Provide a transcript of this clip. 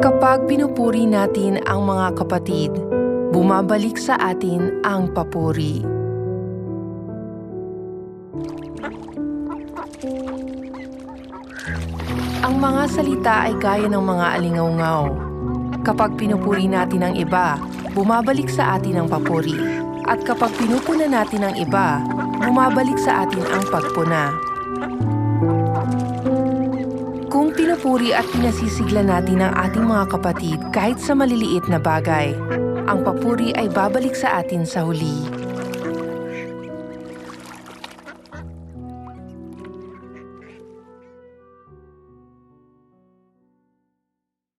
Kapag pinupuri natin ang mga kapatid, bumabalik sa atin ang papuri. Ang mga salita ay gaya ng mga alingaungaw. Kapag pinupuri natin ang iba, bumabalik sa atin ang papuri. At kapag pinupuna natin ang iba, bumabalik sa atin ang pagpuna. Kung pinupuri at pinasisigla natin ang ating mga kapatid kahit sa maliliit na bagay, ang papuri ay babalik sa atin sa huli.